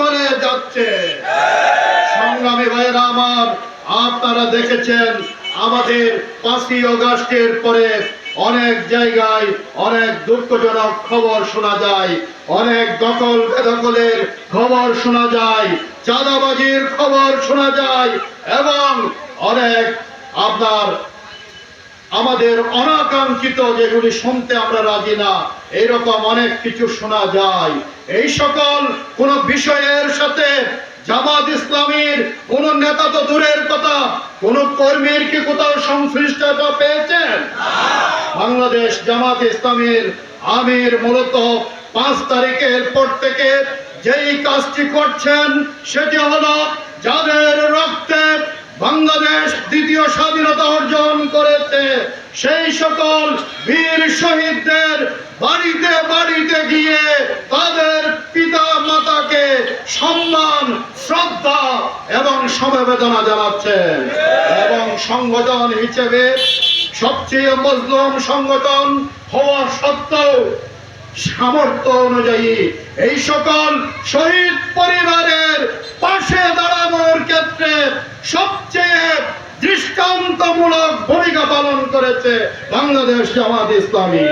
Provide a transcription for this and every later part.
করে যাচ্ছে। সংগ্রামী ভাইয়েরা আমার, আপনারা দেখেছেন আমাদের পাঁচই অগাস্টের পরে অনেক জায়গায় অনেক দুঃখজনক খবর শোনা যায়, অনেক দখল বেদখলের খবর শোনা যায়, চাঁদাবাজির খবর শোনা যায় এবং অনেক আপনার আমাদের অনাকাঙ্ক্ষিত যেগুলি শুনতে আমরা রাজি না এরকম অনেক কিছু শোনা যায়। এই সকল কোন বিষয়ের সাথে জামাত ইসলামীর কোন নেতা তো দূরের কথা, কোন কর্মীর কি কোথাও সংশ্লিষ্টতা পেয়েছেন? বাংলাদেশ জামাত ইসলামীর আমির মূলত পাঁচ তারিখের পর থেকে যেই কাজটি করছেন, সেটি হলো যাদের স্বাধীনতা অর্জন করেছে। সেই সকল বীর শহীদদের বাড়িতে বাড়িতে গিয়ে তাদের পিতা মাতাকে সম্মান, শ্রদ্ধা এবং সমবেদনা জানাচ্ছেন। এবং সংগঠন হিসেবে সবচেয়ে মজলুম সংগঠন হওয়া সত্ত্বেও সামর্থ্য অনুযায়ী এই সকল শহীদ পরিবারের পাশে দাঁড়ানোর ক্ষেত্রে সবচেয়ে দৃষ্টান্তমূলক ভূমিকা পালন করেছে বাংলাদেশ জামাত ইসলামী।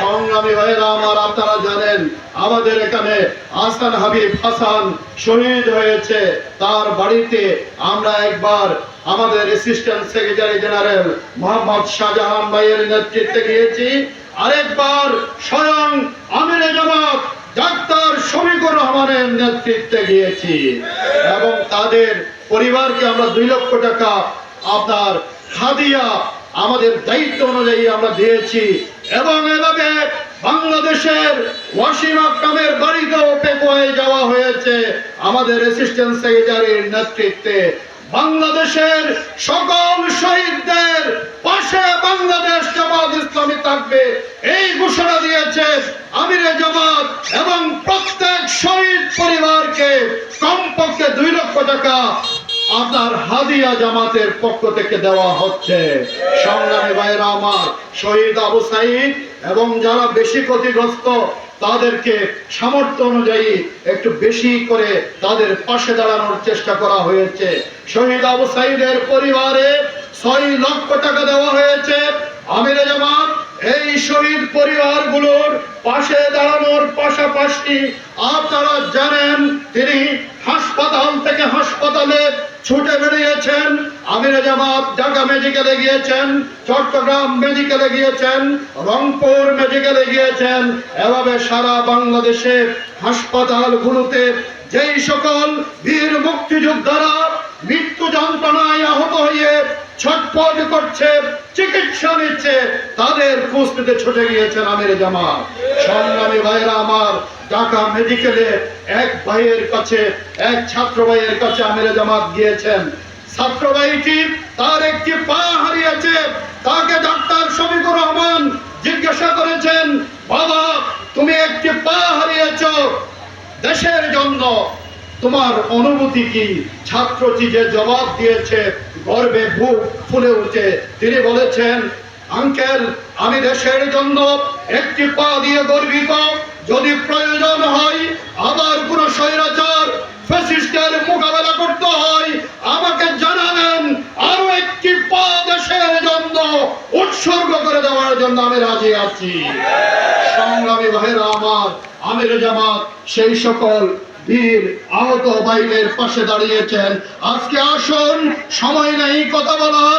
সংগ্রামী ভাইয়েরা আমার, আপনারা জানেন, আমাদের এখানে আসান হাবিব হাসান শহীদ হয়েছে। তার বাড়িতে আমরা একবার আমাদের assistant secretary general Mohammad Shahjahan ভাইয়ের নেতৃত্বে গিয়েছি। আরেকবার স্বয়ং আমিরে জামাত ডাক্তার শফিকুর রহমানের নেতৃত্বে গিয়েছি। এবং তাদের পরিবারকে আমরা দুই লক্ষ টাকা আপনার খাদিয়া আমাদের দায়িত্ব অনুযায়ী আমরা দিয়েছি এবং এভাবে বাংলাদেশের ওয়াসিম আকরামের বাড়িতেও পেপ হয়ে যাওয়া হয়েছে। আমাদের অ্যাসিস্ট্যান্ট সেক্রেটারির নেতৃত্বে বাংলাদেশের সকল শহীদদের পাশে বাংলাদেশ জামাত ইসলামী থাকবে। এই ঘোষণা দিয়েছে আমিরে জামাত এবং প্রত্যেক শহীদ পরিবারকে কমপক্ষে দুই লক্ষ টাকা আপনার হাদিয়া জামাতের পক্ষ থেকে দেওয়া হচ্ছে। সংগ্রামী ভাইরা আমার, শহীদ আবু সাইদ এবং যারা বেশি ক্ষতিগ্রস্ত, তাদেরকে সামর্থ্য অনুযায়ী একটু বেশি করে তাদের পাশে দাঁড়ানোর চেষ্টা করা হয়েছে। শহীদ আবু সাইদের পরিবারে ছয় লক্ষ টাকা দেওয়া হয়েছে। আমির জামাত, এই শহীদ পরিবারগুলোর পাশে দাঁড়ানোর পাশাপাশি আপনারা জানেন, তিনি হাসপাতাল থেকে হাসপাতালে ছুটে বেরিয়েছেন। আমির জামাত ঢাকা মেডিকেলে গিয়েছেন, চট্টগ্রাম মেডিকেলে গিয়েছেন, রংপুর মেডিকেলে গিয়েছেন। এভাবে সারা বাংলাদেশে হাসপাতালগুলোতে যেই সকল বীর মুক্তিযোদ্ধারা মৃত্যু যন্ত্রণায় আহত হয়ে ছটফট করছে চিকিৎসা নিচ্ছে, তাদের নিতে ছুটে গিয়েছেন আমির জামাত সংগ্রামী ভাইরা আমার, ঢাকা মেডিকেলে এক ভাইয়ের কাছে, এক ছাত্র ভাইয়ের কাছে আমির জামাত গিয়েছেন। ছাত্র ভাইটি তার একটি পা হারিয়েছে, তাকে ডাক্তার শফিকুর রহমান জিজ্ঞাসা করেছেন, বাবা, তুমি একটি পা হারিয়েছ দেশের জন্য। তোমার অনুভূতি কি? ছাত্রটি যে জবাব দিয়েছে, গর্বে বুক ফুলে উঠে, তিনি বলেছেন, আঙ্কেল, আমি দেশের জন্য একটি পা দিয়ে গর্বিত। যদি প্রয়োজন হয়, আবার কোনো স্বৈরাচার, ফ্যাসিস্টের মোকাবেলা করতে হয়, আমাকে জানাবেন, আরও একটি পা দেশের জন্য উৎসর্গ করে দেওয়ার জন্য আমি রাজি আছি। সংগ্রামী ভাইরা আমার আমির জামাত, সেই সকল বীর আহত বাইরের পাশে দাঁড়িয়েছেন। আজকে আসুন সময় নেই কথা বলার।